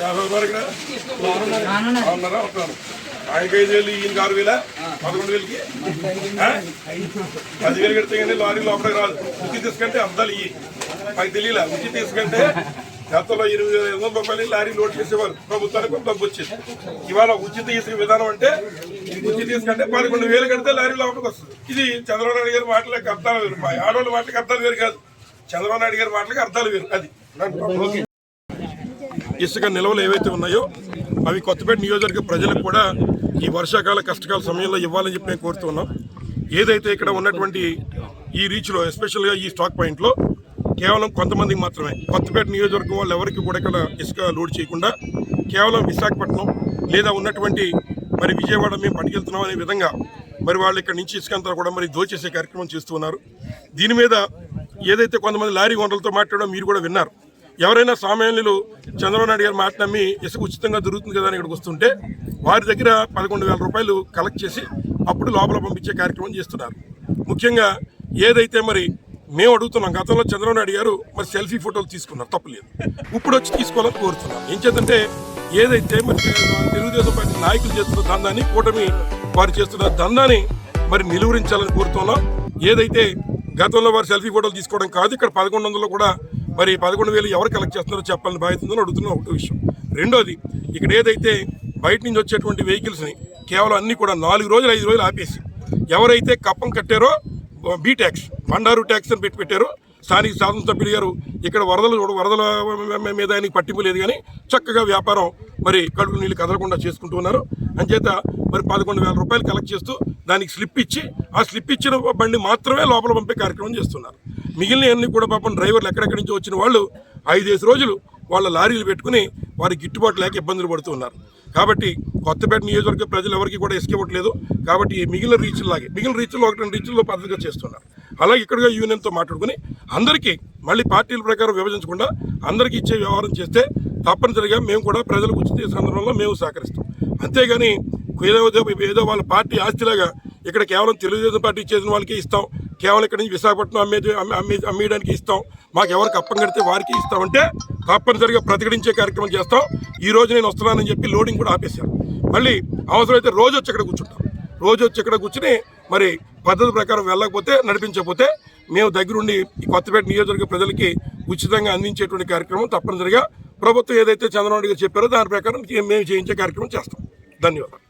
యాభై వరకు ఉన్నారా ఉంటారు ఆయనకి ఐదు వేలు ఈయనకి ఆరు వేల? పదకొండు వేలకి? పదివేలు కడితే కానీ లారీ లోపలికి రాదు. ఉచిత తీసుకంటే అర్థాలు ఇవి మాకు తెలియలే ఉచిత తీసుకంటే గతంలో ఇరవై వేల ఐదు వందల రూపాయలు లారీ లోడ్ చేసేవారు ప్రభుత్వానికి కొంత డబ్బు వచ్చేది ఇవాళ ఉచిత ఇసుక విధానం అంటే ఉచిత తీసుకుంటే పదకొండు వేలు కడితే లారీ లోపలికి వస్తుంది. ఇది చంద్రబాబు నాయుడు గారి మాటలకు అర్థాలు వేరు. మా ఆడవాళ్ళ మాటలకు అర్థాలు వేరు కాదు. చంద్రబాబు నాయుడు గారి మాటలకు అర్థాలు వేరు. అది. ఇసుక నిల్వలు ఏవైతే ఉన్నాయో అవి కొత్తపేట నియోజకవర్గ ప్రజలకు కూడా ఈ వర్షాకాల కష్టకాల సమయంలో ఇవ్వాలని చెప్పి మేము కోరుతున్నాం ఏదైతే ఇక్కడ ఉన్నటువంటి ఈ రీచ్లో ఎస్పెషల్గా ఈ స్టాక్ పాయింట్లో కేవలం కొంతమందికి మాత్రమే కొత్తపేట నియోజకవర్గం వాళ్ళు ఎవరికి కూడా ఇక్కడ ఇసుక లోడ్ చేయకుండా కేవలం విశాఖపట్నం లేదా ఉన్నటువంటి మరి విజయవాడ మేము పట్టుకెళ్తున్నాం అనే విధంగా మరి వాళ్ళు ఇక్కడ నుంచి ఇసుక అంతా కూడా మరి దోచేసే కార్యక్రమం చేస్తూ ఉన్నారు. దీని మీద ఏదైతే కొంతమంది లారీ ఓనర్లతో మాట్లాడడం మీరు కూడా విన్నారు. ఎవరైనా సామాన్యులు చంద్రబాబు నాయుడు గారు మాట నమ్మి ఇసుక ఉచితంగా దొరుకుతుంది కదా అని ఇక్కడికి వస్తుంటే వారి దగ్గర పదకొండు వేల రూపాయలు కలెక్ట్ చేసి అప్పుడు లోపల పంపించే కార్యక్రమం చేస్తున్నారు. ముఖ్యంగా ఏదైతే మరి మేము అడుగుతున్నాం గతంలో చంద్రబాబు నాయుడు గారు మరి సెల్ఫీ ఫోటోలు తీసుకున్నారు తప్పలేదు ఇప్పుడు వచ్చి తీసుకోవాలని కోరుతున్నాం. ఏం చేద్దంటే ఏదైతే మరి తెలుగుదేశం పార్టీ నాయకులు చేస్తున్న దందాన్ని కూటమి వారు చేస్తున్న దందాన్ని మరి నిలువరించాలని కోరుతున్నాం. ఏదైతే గతంలో వారు సెల్ఫీ ఫోటోలు తీసుకోవడం కాదు ఇక్కడ పదకొండు వందలు కూడా మరి పదకొండు వేలు ఎవరు కలెక్ట్ చేస్తున్నారో చెప్పాలని బాధ్యత ఉందని అడుగుతున్న ఒకటి విషయం. రెండోది ఇక్కడ ఏదైతే బయట నుంచి వచ్చేటువంటి వెహికల్స్ని కేవలం అన్ని కూడా నాలుగు రోజులు ఐదు రోజులు ఆపేసి ఎవరైతే కప్పం కట్టారో బీ ట్యాక్స్ బండారు ట్యాక్స్ అని పెట్టి పెట్టారో స్థానిక శాసనసభ్యులు గారు ఇక్కడ వరదలు వరదల మీద ఆయనకి పట్టింపు లేదు కానీ చక్కగా వ్యాపారం మరి కడుపు నీళ్ళు కదలకుండా చేసుకుంటూ ఉన్నారు. అంచేత మరి పదకొండు వేల రూపాయలు కలెక్ట్ చేస్తూ దానికి స్లిప్ ఇచ్చి ఆ స్లిప్ ఇచ్చిన బండి మాత్రమే లోపల పంపే కార్యక్రమం చేస్తున్నారు. మిగిలిన అన్ని కూడా పాపం డ్రైవర్లు ఎక్కడెక్కడి నుంచి వచ్చిన వాళ్ళు ఐదేసి రోజులు వాళ్ళ లారీలు పెట్టుకుని వారి గిట్టుబాటు లేక ఇబ్బందులు పడుతున్నారు కాబట్టి కొత్తపేట నియోజకవర్గ ప్రజలు ఎవరికి కూడా ఇసుక ఇవ్వట్లేదు కాబట్టి మిగిలిన రీచ్లాగే మిగిలిన రీచ్లో ఒకటి రెండు రీచ్ల్లో పద్ధతిగా చేస్తున్నారు. అలాగే ఇక్కడగా యూనియన్తో మాట్లాడుకుని అందరికీ మళ్ళీ పార్టీల ప్రకారం విభజించకుండా అందరికీ ఇచ్చే వ్యవహారం చేస్తే తప్పనిసరిగా మేము కూడా ప్రజలకు ఉచిత సందర్భంలో మేము సహకరిస్తాం. అంతేగాని ఏదో ఏదో వాళ్ళ పార్టీ ఆస్తిలాగా ఇక్కడ కేవలం తెలుగుదేశం పార్టీ చేసిన వాళ్ళకి ఇస్తాం. కేవలం ఇక్కడ నుంచి విశాఖపట్నం అమ్మే అమ్మే అమ్మేయడానికి ఇస్తాం. మాకు ఎవరికి అప్పం కడితే వారికి ఇస్తామంటే తప్పనిసరిగా ప్రతిఘటించే కార్యక్రమం చేస్తాం. ఈ రోజు నేను వస్తున్నానని చెప్పి లోడింగ్ కూడా ఆపేశారు. మళ్ళీ అవసరమైతే రోజు వచ్చి ఇక్కడ కూర్చుంటాం. రోజు వచ్చి ఇక్కడ కూర్చుని మరి పద్ధతి ప్రకారం వెళ్ళకపోతే నడిపించకపోతే మేము దగ్గరుండి ఈ కొత్తపేట నియోజకవర్గ ప్రజలకి ఉచితంగా అందించేటువంటి కార్యక్రమం తప్పనిసరిగా ప్రభుత్వం ఏదైతే చంద్రబాబు గారు చెప్పారో దాని ప్రకారం మేము చేయించే కార్యక్రమం చేస్తాం. ధన్యవాదాలు.